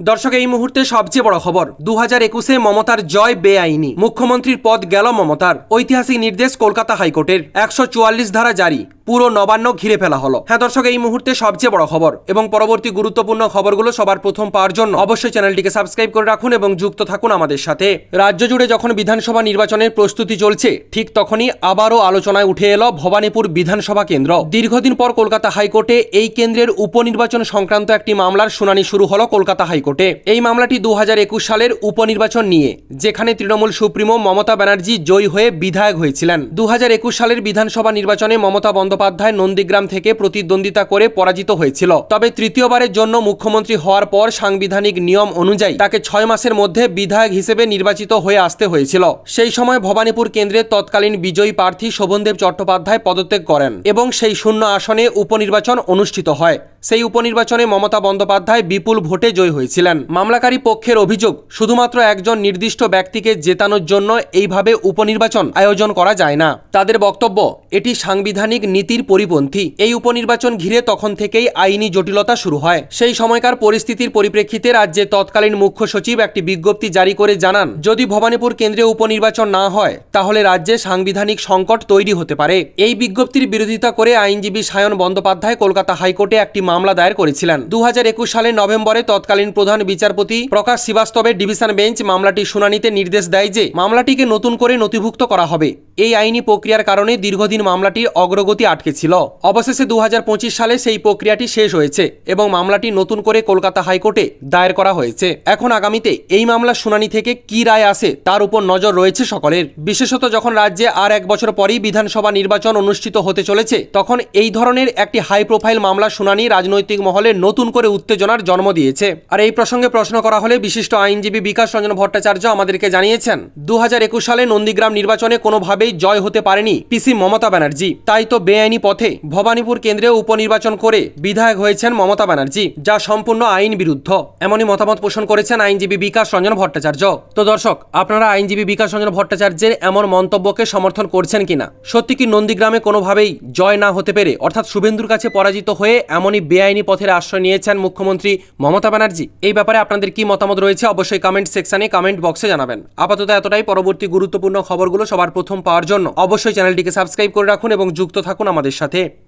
দর্শক, এই মুহূর্তে সবচেয়ে বড় খবর। দু হাজার একুশে মমতার জয় বেআইনি। মুখ্যমন্ত্রীর পদ গেল মমতার। ঐতিহাসিক নির্দেশ কলকাতা হাইকোর্টের। একশো চুয়াল্লিশ ধারা জারি। পুরো নবান্ন ঘিরে ফেলা হলো। হ্যাঁ দর্শক, এই মুহূর্তে সবচেয়ে বড় খবর এবং পরবর্তী গুরুত্বপূর্ণ খবরগুলো সবার প্রথম পাওয়ার জন্য অবশ্যই চ্যানেলটিকে সাবস্ক্রাইব করে রাখুন এবং যুক্ত থাকুন আমাদের সাথে। রাজ্য জুড়ে যখন বিধানসভা নির্বাচনের প্রস্তুতি চলছে, ঠিক তখনই আবারও আলোচনায় উঠে এলো ভবানীপুর বিধানসভা কেন্দ্র। দীর্ঘদিন পর কলকাতা হাইকোর্টে এই কেন্দ্রের উপনির্বাচন সংক্রান্ত একটি মামলার শুনানি শুরু হলো কলকাতা হাইকোর্টে। এই মামলাটি দু হাজার একুশ সালের উপনির্বাচন নিয়ে, যেখানে তৃণমূল সুপ্রিমো মমতা ব্যানার্জি জয়ী হয়ে বিধায়ক হয়েছিলেন। দুহাজার একুশ সালের বিধানসভা নির্বাচনে মমতা বন্দ্যোপাধ্যায় নন্দীগ্রাম থেকে প্রতিদ্বন্দ্বিতা করে পরাজিত হয়েছিল। তবে তৃতীয়বারের জন্য মুখ্যমন্ত্রী হওয়ার পর সাংবিধানিক নিয়ম অনুযায়ী তাকে ছয় মাসের মধ্যে বিধায়ক হিসেবে নির্বাচিত হয়ে আসতে হয়েছিল। সেই সময় ভবানীপুর কেন্দ্রের তৎকালীন বিজয়ী প্রার্থী শোভনদেব চট্টোপাধ্যায় পদত্যাগ করেন এবং সেই শূন্য আসনে উপনির্বাচন অনুষ্ঠিত হয়। সেই উপনির্বাচনে মমতা বন্দ্যোপাধ্যায় বিপুল ভোটে জয়ী হয়েছিলেন। মামলাকারী পক্ষের অভিযোগ, শুধুমাত্র একজন নির্দিষ্ট ব্যক্তিকে জেতানোর জন্য এইভাবে উপনির্বাচন আয়োজন করা যায় না। তাদের বক্তব্য, এটি সাংবিধানিক নীতির পরিপন্থী। এই উপনির্বাচন ঘিরে তখন থেকেই আইনি জটিলতা শুরু হয়। সেই সময়কার পরিস্থিতির পরিপ্রেক্ষিতে রাজ্যে তৎকালীন মুখ্য সচিব একটি বিজ্ঞপ্তি জারি করে জানান, যদি ভবানীপুর কেন্দ্রে উপনির্বাচন না হয়, তাহলে রাজ্যে সাংবিধানিক সংকট তৈরি হতে পারে। এই বিজ্ঞপ্তির বিরোধিতা করে আইনজীবী সায়ন বন্দ্যোপাধ্যায় কলকাতা হাইকোর্টে একটি মামলা দায়ের করেছিলেন। দু একুশ সালের নভেম্বরে তৎকালীন প্রধান বিচারপতি প্রকাশ শ্রীবাস্তবের ডিভিশন বেঞ্চ মামলাটি শুনানিতে নির্দেশ দেয় যে, মামলাটিকে নতুন করে নথিভুক্ত করা হবে। এই আইনি প্রক্রিয়ার কারণে দীর্ঘদিন মামলাটির অগ্রগতি আটকে ছিল। অবশেষে দু হাজার পঁচিশ সালে সেই প্রক্রিয়াটি শেষ হয়েছে এবং মামলাটি নতুন করে কলকাতা হাইকোর্টে দায়ের করা হয়েছে। এখন আগামীতে এই মামলার শুনানি থেকে কি রায় আসে তার উপর নজর রয়েছে সকলের। বিশেষত যখন রাজ্যে আর এক বছর পরেই বিধানসভা নির্বাচন অনুষ্ঠিত হতে চলেছে, তখন এই ধরনের একটি হাই প্রোফাইল মামলা শুনানি রাজনৈতিক মহলে নতুন করে উত্তেজনার জন্ম দিয়েছে। আর এই প্রসঙ্গে প্রশ্ন করা হলে বিশিষ্ট আইনজীবী বিকাশ রঞ্জন ভট্টাচার্য আমাদেরকে জানিয়েছেন, দুহাজার একুশ সালে নন্দীগ্রাম নির্বাচনে কোনোভাবেই জয় হতে পারেনি পিসি মমতা ব্যানার্জি। তাই তো বেআইনি পথে ভবানীপুর কেন্দ্রে উপনির্বাচন করে বিধায়ক হয়েছেন মমতা ব্যানার্জি, যা সম্পূর্ণ আইন বিরুদ্ধ। এমনই মতামত পোষণ করেছেন আইনজীবী বিকাশ রঞ্জন ভট্টাচার্য। তো দর্শক, আপনারা আইনজীবী বিকাশ রঞ্জন ভট্টাচার্যের এমন মন্তব্যকে সমর্থন করছেন কিনা? সত্যি কি নন্দীগ্রামে কোনোভাবেই জয় না হতে পেরে, অর্থাৎ শুভেন্দুর কাছে পরাজিত হয়ে এমনই বেআইনি পথের আশ্রয় নিয়েছেন মুখ্যমন্ত্রী মমতা ব্যানার্জি। এই ব্যাপারে আপনাদের কি মতামত রয়েছে অবশ্যই কমেন্ট সেকশনে কমেন্ট বক্সে জানাবেন। আপাতত এতটাই। পরবর্তী গুরুত্বপূর্ণ খবরগুলো সবার প্রথম পাওয়ার জন্য অবশ্যই চ্যানেলটিকে সাবস্ক্রাইব করে রাখুন এবং যুক্ত থাকুন আমাদের সাথে।